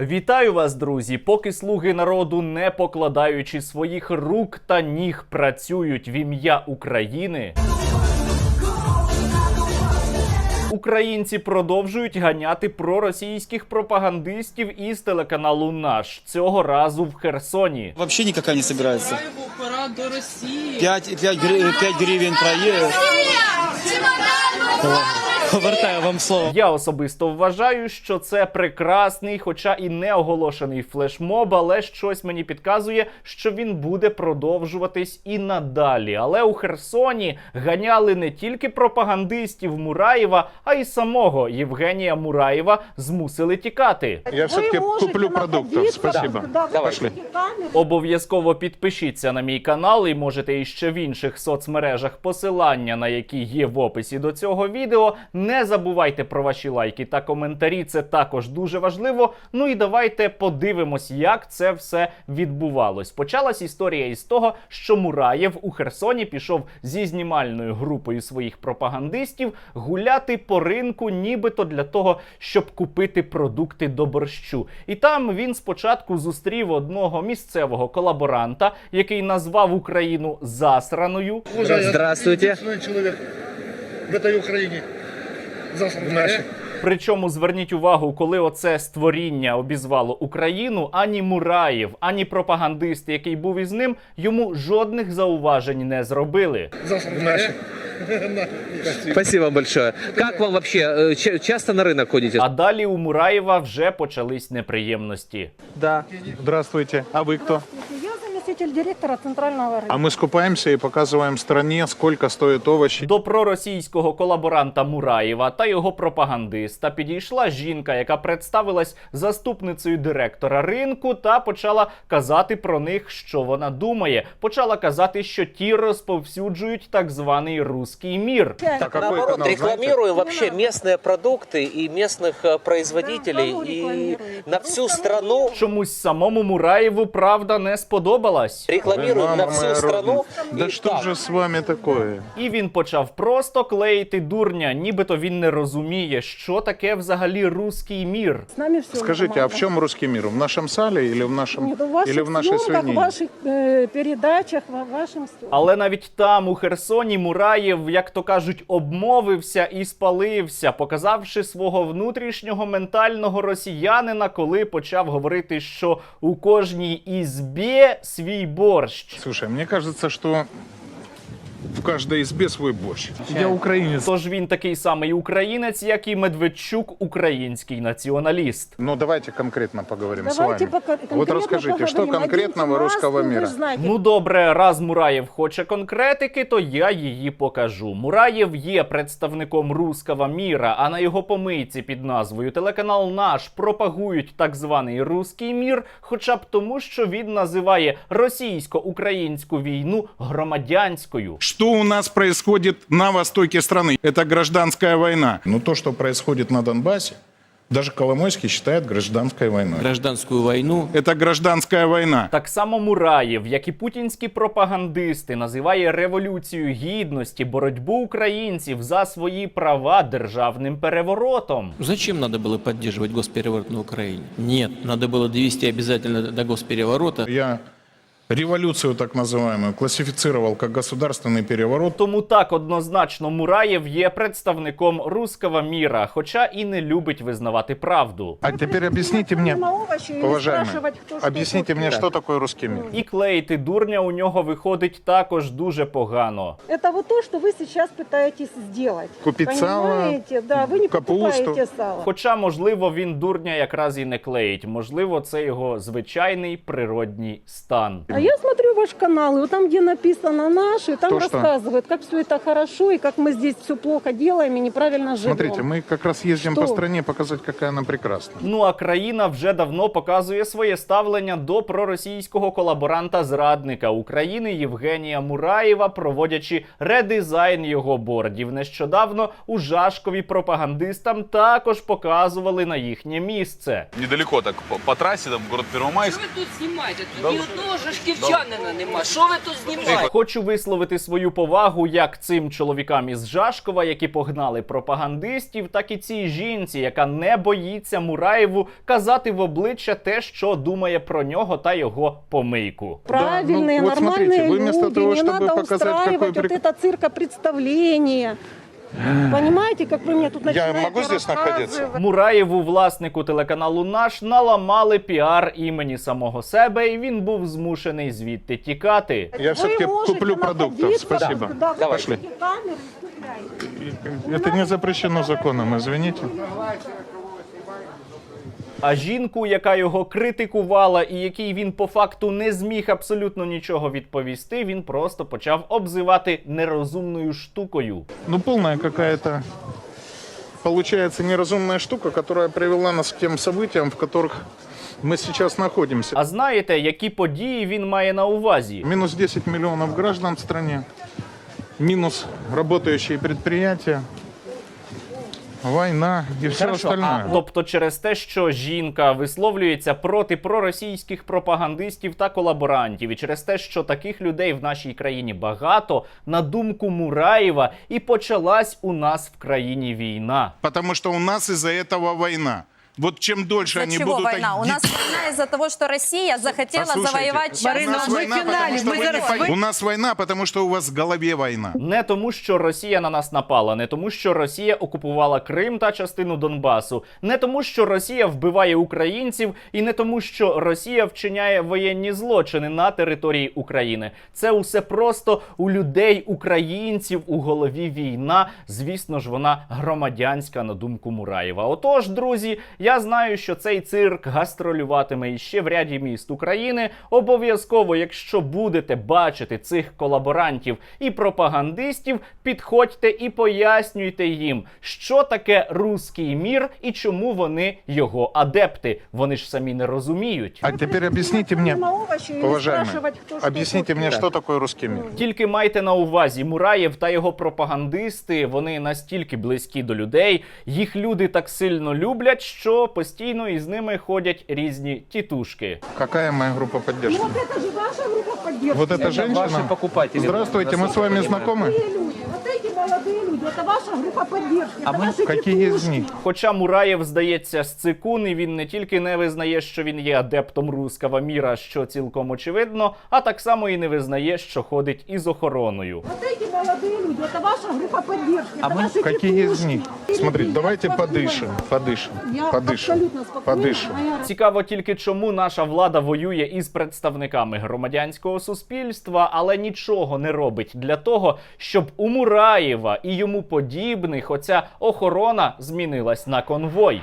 Вітаю вас, друзі! Поки слуги народу, не покладаючи своїх рук та ніг, працюють в ім'я України. Українці продовжують ганяти проросійських пропагандистів із телеканалу Наш цього разу в Херсоні. Вообще никакая не собирается. Раеву пора до России. 5, 5, 5 гривен проезд. Повертаю вам слово. Я особисто вважаю, що це прекрасний, хоча і не оголошений флешмоб, але щось мені підказує, що він буде продовжуватись і надалі. Але у Херсоні ганяли не тільки пропагандистів Мураєва, а й самого Євгенія Мураєва змусили тікати. Я все-таки куплю продуктов. Спасибо. Пошли. Обов'язково підпишіться на мій канал і можете іще в інших соцмережах посилання, на які є в описі до цього відео. Не забувайте про ваші лайки та коментарі. Це також дуже важливо. Ну і давайте подивимось, як це все відбувалось. Почалась історія із того, що Мураєв у Херсоні пішов зі знімальною групою своїх пропагандистів гуляти по ринку, нібито для того, щоб купити продукти до борщу. І там він спочатку зустрів одного місцевого колаборанта, який назвав Україну засраною. Здравствуйте. человек в этой Украине. Засланный. Причому зверніть увагу, коли оце створіння обізвало Україну, ані Мураєв, ані пропагандист, який був із ним, йому жодних зауважень не зробили. Засланный. Спасибо вам большое. Как вам вообще? э, ча- Часто на рынок ходите? А далі у Мураєва вже почались неприємності. Да. Здравствуйте. А вы кто? Я заместитель директора центрального рынка. А мы скупаемся и показываем стране, сколько стоят овощи. До проросійського колаборанта Мураєва та його пропагандиста підійшла жінка, яка представилась заступницею директора ринку, та почала казати про них, що вона думає. Почала казати, що ті розповсюджують так званий руський мір. А какой Наоборот, канал, знаете? рекламируем вообще Не надо. местные продукты и местных э, производителей. кого и рекламируете? на всю страну Чомусь самому Мураєву правда не сподобалась. Вы, рекламируем мама на всю моя страну. родная. Да И что так. же с вами такое? І він почав просто клеїти дурня, нібито він не розуміє, що таке взагалі руський мір. С нами все Скажите, а в чем русский мир? В нашем сале или в нашем Нет, в ваших или в нашей съемках, в свинине? ваших э, передачах, в вашем... всё. Але навіть там, у Херсоні, Мураєв, як то кажуть, обмовився і спалився, показавши свого внутрішнього ментального росіянина, коли почав говорити, що у кожній ізбі свій борщ. Слушай, мне кажется, что в каждой избе свой борщ. Я украинец. Тож він такий самий українець, як і Медведчук, український націоналіст. Ну давайте конкретно поговорим Давайте с вами. пока- Вот конкретно расскажите, что поговорим. конкретного Оденьте русского маску, вы мира? ж знаете. Ну добре, раз Мураєв хоче конкретики, то я її покажу. Мураєв є представником руского міра, а на його помийці під назвою Телеканал Наш пропагують так званий руський мір, хоча б тому, що він називає російсько-українську війну громадянською Что у нас происходит на востоке страны? Это гражданская война. Но то, что происходит на Донбассе, даже Коломойский считает гражданской войной. гражданскую войну Это гражданская война. Так само Мураєв, як і путінські пропагандисти, називає революцію гідності, боротьбу українців за свої права державним переворотом. Зачем надо было поддерживать госпереворот на Украине? Нет, надо было довести обязательно до госпереворота. Я революцию так называемую классифицировал как государственный переворот. Тому так однозначно Мураєв є представником руского міра, хоча і не любить визнавати правду. А теперь объясните мне, На овощи и не уважаемые, спрашивать, кто что объясните купит. мне, что такое русский мир? І клеїти дурня у нього виходить також дуже погано. Это вот то, что вы сейчас пытаетесь сделать. Купить сало, Понимаете? Да, вы не капусту. покупаете сало. Хоча, можливо, він дурня якраз і не клеїть. Можливо, це його звичайний природній стан. А я смотрю ваш канал, и вот там, где написано «наши», там То что? рассказывают, как все это хорошо, и как мы здесь все плохо делаем и неправильно живем. Смотрите, мы как раз ездим Что? по стране показать, какая она прекрасна. Ну а країна вже давно показує своє ставлення до проросійського колаборанта-зрадника України Євгенія Мураєва, проводячи редизайн його бордів. Нещодавно у Жашкові пропагандистам також показували на їхнє місце. недалеко так по, по трассе, там город Что Первомайск. вы тут снимаете? Да Тут ни вы- одного жашки харківчанина нема. Що ви тут знімаєте? Хочу висловити свою повагу як цим чоловікам із Жашкова, які погнали пропагандистів, так і цій жінці, яка не боїться Мураєву казати в обличчя те, що думає про нього та його помийку. Правильные, ну, вот нормальные смотрите, вы вместо люди. того, не чтобы надо показать, какой устраивать вот прик- это циркопредставление. Понимаете, как вы мне тут начинаете могу здесь находиться? рассказывать? Мураєву, власнику телеканалу Наш, наламали піар імені самого себе, і він був змушений звідти тікати. Я Вы все-таки можете куплю продуктов. находиться, Спасибо. когда вы Пошли. включите камеры и стреляете. Это не запрещено законом, извините. А жінку, яка його критикувала і якій він по факту не зміг абсолютно нічого відповісти, він просто почав обзивати нерозумною штукою. Ну, полная какая-то, получается, неразумная штука, которая привела нас к тем событиям, в которых мы сейчас находимся. А знаєте, які події він має на увазі? Минус 10 миллионов граждан в стране, минус работающие предприятия, война і все остальное. Тобто через те, що жінка висловлюється проти проросійських пропагандистів та колаборантів, і через те, що таких людей в нашій країні багато, на думку Мураєва, і почалась у нас в країні війна. Тому що у нас із-за цього война. Вот чем дольше За они чего будут... война? У нас война из-за того, что Россия захотела Послушайте, завоевать часть у нас нашей война, потому что вы не пой- У нас война, потому что у вас в голове война. Не тому, що Росія на нас напала, не тому, що Росія окупувала Крим та частину Донбасу, не тому, що Росія вбиває українців, і не тому, що Росія вчиняє воєнні злочини на території України. Це усе просто у людей, українців у голові війна. Звісно ж, вона громадянська на думку Мураєва. Отож, друзі, я знаю, що цей цирк гастролюватиме іще в ряді міст України. Обов'язково, якщо будете бачити цих колаборантів і пропагандистів, підходьте і пояснюйте їм, що таке руський мір і чому вони його адепти. Вони ж самі не розуміють. А теперь объясните мне, На овощи и не уважаемые, спрашивать, кто что объясните мне, что такое русский мир. Тільки майте на увазі, Мураєв та його пропагандисти вони настільки близькі до людей, їх люди так сильно люблять, що постійно із ними ходять різні тітушки. Какая моя группа поддержки? Ну, Вот это же ваша группа поддержки. Вот эта женщина? Ваши покупатели. Здравствуйте, мы с вами знакомы? Молодые люди. Вот эти молодые люди. Это ваша группа поддержки. А это мы- ваши Какие из тетушки. них? Хоча Мураєв, здається, з цикун, і він не тільки не визнає, що він є адептом руского міра, що цілком очевидно, а так само і не визнає, що ходить із охороною. Вот эти молодые люди. Это ваша группа поддержки. А это мы- ваши Какие из тетушки. них? Смотрите, давайте подышим, подышим, Я подышим, абсолютно спокойна. подышим. Моя Цікаво тільки, чому наша влада воює із представниками громадянського суспільства, але нічого не робить для того, щоб у Мураєва і йому подібних оця охорона змінилась на конвой.